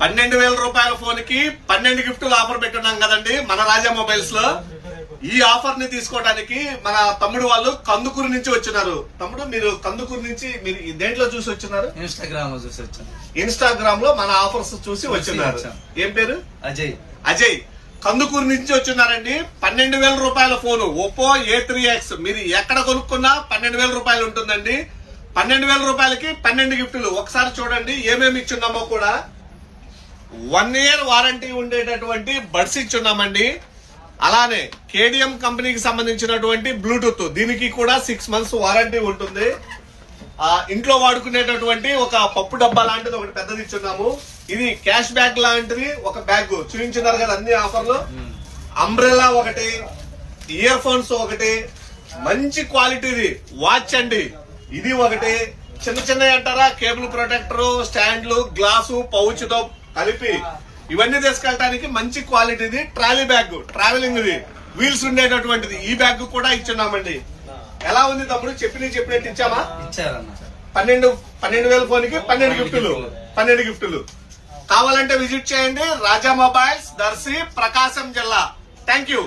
పన్నెండు వేల రూపాయల ఫోన్కి పన్నెండు గిఫ్టులు ఆఫర్ పెట్టున్నాం కదండి మన రాజా మొబైల్స్లో ఈ ఆఫర్ని తీసుకోవడానికి మన తమ్ముడు వాళ్ళు కందుకూరు నుంచి వచ్చినారు. తమ్ముడు మీరు కందుకూరు నుంచి మీరు దేంట్లో చూసి వచ్చినారు? ఇన్స్టాగ్రామ్లో చూసి వచ్చాను. ఇన్స్టాగ్రామ్లో మన ఆఫర్స్ చూసి వచ్చినారు. వచ్చాం. ఏం పేరు? అజయ్. అజయ్. కందుకూరు నుంచి వచ్చినారండి పన్నెండు వేల రూపాయల phone. Oppo A three X. మీరు ఎక్కడ కొనుక్కున్నా పన్నెండు వేల రూపాయలు ఉంటుందండి. పన్నెండు వేల రూపాయలకి పన్నెండు గిఫ్టులు. ఒకసారి చూడండి ఏమేమి ఇచ్చున్నామో కూడా. వన్ ఇయర్ వారంటీ ఉండేటటువంటి బడ్స్ ఇచ్చున్నామండి. అలానే కేడిఎం కంపెనీకి సంబంధించినటువంటి బ్లూటూత్. దీనికి కూడా సిక్స్ మంత్స్ వారంటీ ఉంటుంది. ఆ ఇంట్లో వాడుకునేటటువంటి ఒక పప్పు డబ్బా లాంటిది ఒకటి పెద్దది ఇచ్చున్నాము. ఇది క్యాష్ బ్యాగ్ లాంటిది ఒక బ్యాగ్. చూపించున్నారు కదా అన్ని ఆఫర్లు. అంబ్రెల్లా ఒకటి ఇయర్ ఫోన్స్ ఒకటి మంచి క్వాలిటీది వాచ్ అండి. ఇది ఒకటి చిన్న చిన్న అంటారా? కేబుల్ ప్రొటెక్టర్ స్టాండ్లు గ్లాసు పౌచ్తో కలిపి ఇవన్నీ తీసుకెళ్ళడానికి మంచి క్వాలిటీది. Trolley bag travelling the wheels ఉండేటటువంటిది. ఈ బ్యాగ్ కూడా ఇచ్చున్నామండి. ఎలా ఉంది తమ్ముడు? చెప్పిన చెప్పినట్టు ఇచ్చామా? ఇచ్చారన్న. పన్నెండు పన్నెండు వేల ఫోన్కి పన్నెండు గిఫ్టులు. పన్నెండు గిఫ్టులు. కావాలంటే విజిట్ చేయండి. రాజా మొబైల్స్ దర్శి ప్రకాశం జిల్లా. Thank you